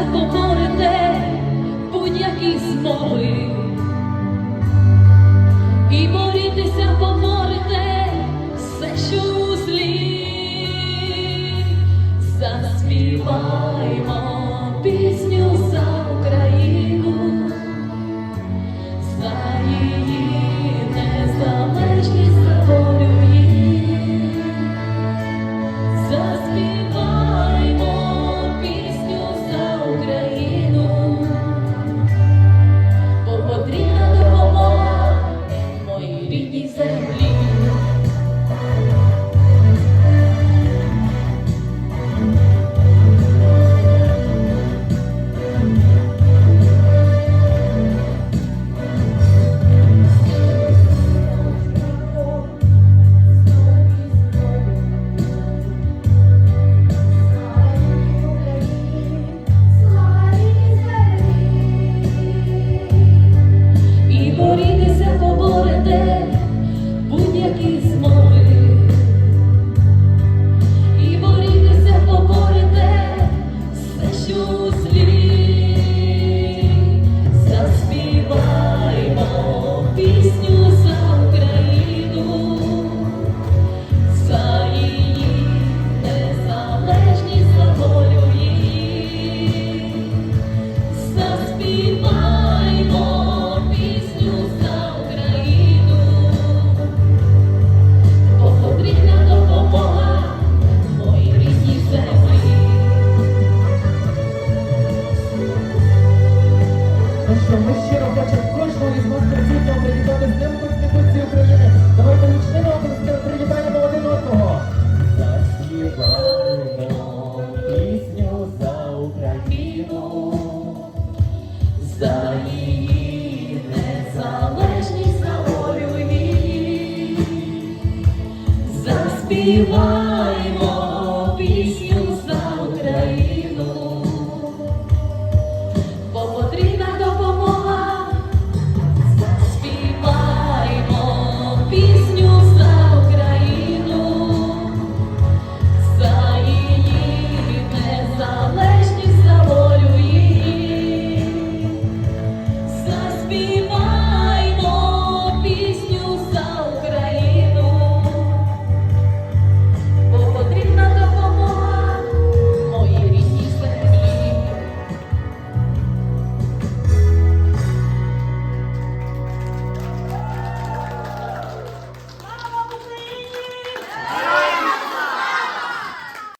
серце поборете будь-які змови, і борітеся, поборете все, що у злі заспіваємо. Jesus. Ну що, ми щиро хочемо кожного із вас присутнього привітати з Днем Конституції України. Давайте гучними обласками привітаємо один одного. Заспіваємо пісню за Україну. За її незалежність, за волю